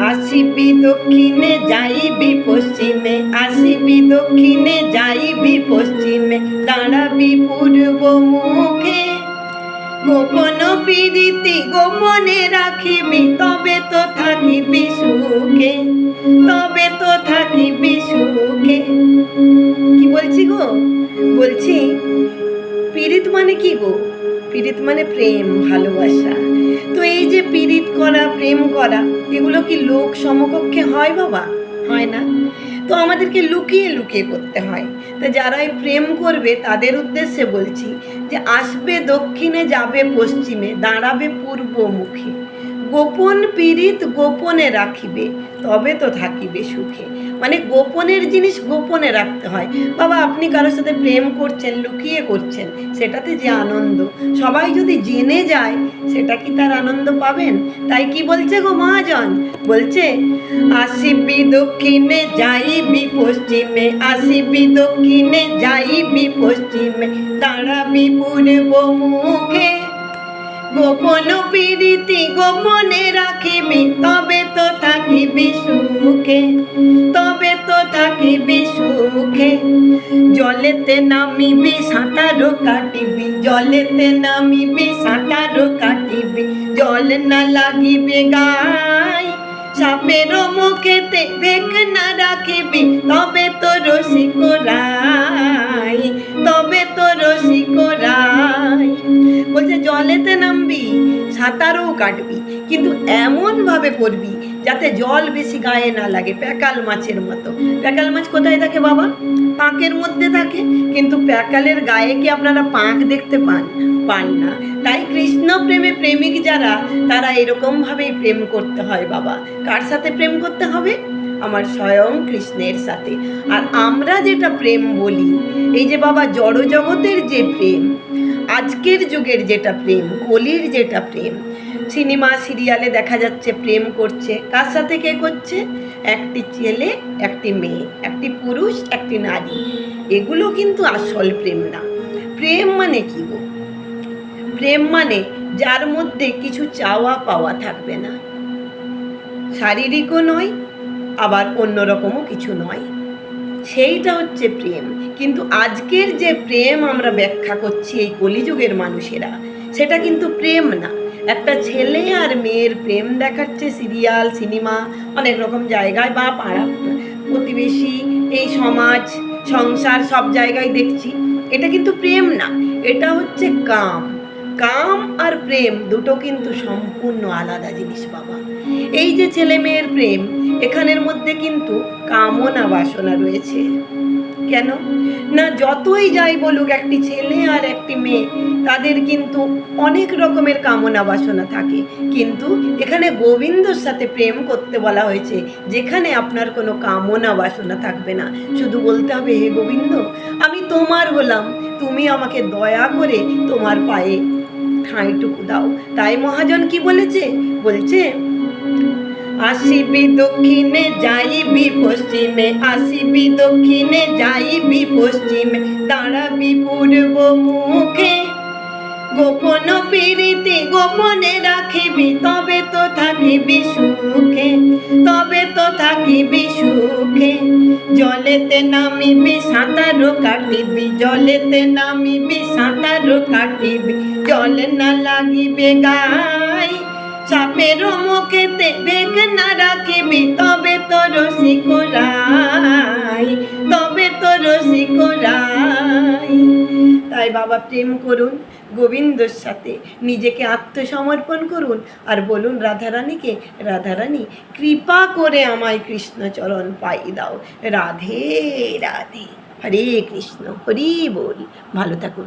আসিবি দক্ষিণে, যাইবি পশ্চিমে। আসিবি দক্ষিণে, যাইবি পশ্চিমে। দাঁড়াবি পূর্ব মুখে। গোপন প্রীতি গোপনে রাখিবি, তবে তো থাকিবি সুখে। তবে তো থাকিবি সুখে। কি বলছি গো? বলছি পীড়িত মানে কি গো? পীড়িত মানে প্রেম, ভালোবাসা। তো এই যে পীড়িত করা, প্রেম করা, এগুলো কি লোক সমকক্ষে হয় বাবা? হয় না। তো আমাদেরকে লুকিয়ে লুকিয়ে করতে হয়। তো যারা এই প্রেম করবে, তাদের উদ্দেশ্যে বলছি যে আসবে দক্ষিণে, যাবে পশ্চিমে, দাঁড়াবে পূর্ব মুখে গোপন পীড়িত গোপনে রাখিবে, তবে তো থাকিবে সুখে। মানে গোপনের জিনিস গোপনে রাখতে হয়। বাবা, আপনি কারোর সাথে প্রেম করছেন, লুকিয়ে করছেন, সেটাতে যে আনন্দ। সবাই যদি জেনে যায়, সেটা কি তার আনন্দ পাবেন? তাই কি বলছে গো মহাজন? বলছে, আসিবি দক্ষিণে যাইবি পশ্চিমে, আসিবি দক্ষিণে যাইবি পশ্চিমে, দাঁড়াবি পূর্ব মুখে। গোপন পীড়িতি গোপনে রাখিবি, তবে তো থাকিবি সুখে। জলেতে নামিবি, সাঁতারও কাটিবি, জলেতে নামিবি, সাঁতারও কাটিবি, জল না লাগিবে গায় সাপের মুখেতে বেগ না রাখিবি, তবে তো রসিক রাই তবে তো রসিক রাই বলছে, জলেতে নামবি, সাঁতারও কাটবি, কিন্তু এমনভাবে করবি যাতে জল বেশি গায়ে না লাগে, প্যাকাল মাছের মতো। প্যাকাল মাছ কোথায় থাকে বাবা? পাঁকের মধ্যে থাকে, কিন্তু প্যাকালের গায়ে কি আপনারা পাঁক দেখতে পান? পান না। তাই কৃষ্ণ প্রেমে প্রেমিক যারা, তারা এরকমভাবেই প্রেম করতে হয় বাবা। কার সাথে প্রেম করতে হবে? আমার স্বয়ং কৃষ্ণের সাথে। আর আমরা যেটা প্রেম বলি, এই যে বাবা জড় জগতের যে প্রেম, আজকের যুগের যেটা প্রেম, কলির যেটা প্রেম সিনেমা সিরিয়ালে দেখা যাচ্ছে, প্রেম করছে। কার সাথে কে করছে? একটি ছেলে, একটি মেয়ে, একটি পুরুষ, একটি নারী। এগুলো কিন্তু আসল প্রেম না। প্রেম মানে কি গো? প্রেম মানে যার মধ্যে কিছু চাওয়া পাওয়া থাকবে না। শারীরিকও নয়, আবার অন্যরকমও কিছু নয়। সেইটা হচ্ছে প্রেম। কিন্তু আজকের যে প্রেম আমরা ব্যাখ্যা করছি এই কলিযুগের মানুষেরা, সেটা কিন্তু প্রেম না। একটা ছেলে আর মেয়ের প্রেম দেখাচ্ছে সিরিয়াল, সিনেমা, অনেক রকম জায়গায় বা পাড়া প্রতিবেশী, এই সমাজ, সংসার সব জায়গায় দেখছি। এটা কিন্তু প্রেম না, এটা হচ্ছে কাম। কাম আর প্রেম দুটো কিন্তু সম্পূর্ণ আলাদা জিনিস বাবা। এই যে ছেলে মেয়ের প্রেম, এখানের মধ্যে কিন্তু কামনা বাসনা রয়েছে। কেন? না যতই যাই বলুক একটি ছেলে আর একটি মেয়ে, তাদের কিন্তু অনেক রকমের কামনা বাসনা থাকে। কিন্তু এখানে গোবিন্দর সাথে প্রেম করতে বলা হয়েছে, যেখানে আপনার কোনো কামনা বাসনা থাকবে না। শুধু বলতে হবে, হে গোবিন্দ, আমি তোমার হলাম। তুমি আমাকে দয়া করে তোমার পায়ে ঠাঁইটুকু দাও। তাই মহাজন কি বলেছে? বলছে আসিবি দক্ষিণে, যাইবি পশ্চিমে। আসিবি দক্ষিণে, যাইবি পশ্চিমে। দাঁড়াবি পূর্ব মুখে। গোপন প্রীতি গোপনে রাখিবি, তবে তো থাকিবি সুখে। তবে তো থাকিবি সুখে। জলেতে নামিবি, সাঁতারও কাটিবি। জলেতে নামিবি, সাঁতারও কাটিবি। জল না লাগিবে গায় চাপের মুখেতে বেগ না রাখিবি, তবে তো রসিক রাই তবে তো রসিক তাই বাবা প্রেম করুন, গোবিন্দর সাথে নিজেকে আত্মসমর্পণ করুন, আর বলুন, রাধারানীকে, রাধারানী, কৃপা করে আমায় কৃষ্ণচরণ পাই দাও। রাধে রাধে। হরে কৃষ্ণ, হরি বল। ভালো থাকুন।